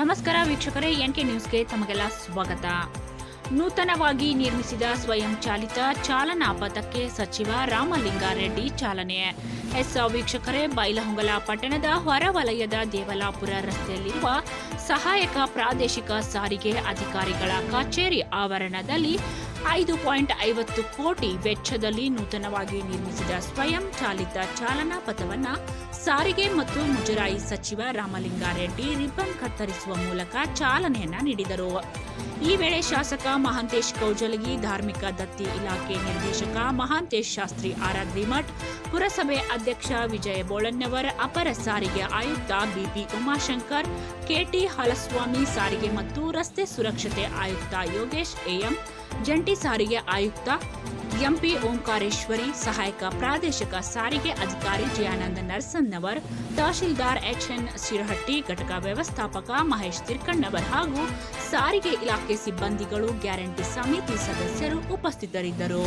ನಮಸ್ಕಾರ ವೀಕ್ಷಕರೇ N K ನ್ಯೂಸ್ಗೆ ತಮಗೆಲ್ಲ ಸ್ವಾಗತ. ನೂತನವಾಗಿ ನಿರ್ಮಿಸಿದ ಸ್ವಯಂ ಚಾಲಿತ ಚಾಲನಾ ಪಥಕ್ಕೆ ಸಚಿವ ರಾಮಲಿಂಗಾರೆಡ್ಡಿ ಚಾಲನೆ. ಎಸ್, ವೀಕ್ಷಕರೇ, ಬೈಲಹೊಂಗಲ ಪಟ್ಟಣದ ಹೊರವಲಯದ ದೇವಲಾಪುರ ರಸ್ತೆಯಲ್ಲಿರುವ ಸಹಾಯಕ ಪ್ರಾದೇಶಿಕ ಸಾರಿಗೆ ಅಧಿಕಾರಿಗಳ ಕಚೇರಿ ಆವರಣದಲ್ಲಿ ಐದು ಪಾಯಿಂಟ್ ಐವತ್ತು ಕೋಟಿ ವೆಚ್ಚದಲ್ಲಿ ನೂತನವಾಗಿ ನಿರ್ಮಿಸಿದ ಸ್ವಯಂ ಚಾಲಿತ ಚಾಲನಾ ಪಥವನ್ನ ಸಾರಿಗೆ ಮತ್ತು ಮುಜರಾಯಿ ಸಚಿವ ರಾಮಲಿಂಗಾರೆಡ್ಡಿ ರಿಬ್ಬನ್ ಕತ್ತರಿಸುವ ಮೂಲಕ ಚಾಲನೆಯನ್ನ ನೀಡಿದರು. ಈ ವೇಳೆ ಶಾಸಕ ಮಹಾಂತೇಶ್ ಕೌಜಲಗಿ, ಧಾರ್ಮಿಕ ದತ್ತಿ ಇಲಾಖೆ ನಿರ್ದೇಶಕ ಮಹಾಂತೇಶ್ ಶಾಸ್ತ್ರಿ ಆರಾದ್ರಿ ಮಠ್, ಪುರಸಭೆ ಅಧ್ಯಕ್ಷ ವಿಜಯ ಬೋಳನ್ನವರ್ ಅಪರ ಸಾರಿಗೆ ಆಯುಕ್ತ ಬಿಪಿ ಉಮಾಶಂಕರ್, ಕೆಟಿ ಹಲಸ್ವಾಮಿ ಸಾರಿಗೆ ಮತ್ತು ರಸ್ತೆ ಸುರಕ್ಷತೆ ಆಯುಕ್ತ ಯೋಗೇಶ್ ಎಎಂ ಜಂಟಿ ಸಾರಿಗೆ ಆಯುಕ್ತ ಎಂಪಿ ಓಂಕಾರೇಶ್ವರಿ, ಸಹಾಯಕ ಪ್ರಾದೇಶಿಕ ಸಾರಿಗೆ ಅಧಿಕಾರಿ ಜಯಾನಂದ ನರಸನ್ನವರ್, ತಹಶೀಲ್ದಾರ್ ಎಚ್ಎನ್ ಶಿರಹಟ್ಟಿ ಘಟಕ ವ್ಯವಸ್ಥಾಪಕ ಮಹೇಶ್ ತಿರ್ಕಣ್ಣವರ್ ಹಾಗೂ ಸಾರಿಗೆ ಇಲಾಖೆ ಸಿಬ್ಬಂದಿಗಳು ಗ್ಯಾರಂಟಿ ಸಮಿತಿ ಸದಸ್ಯರು ಉಪಸ್ಥಿತರಿದ್ದರು.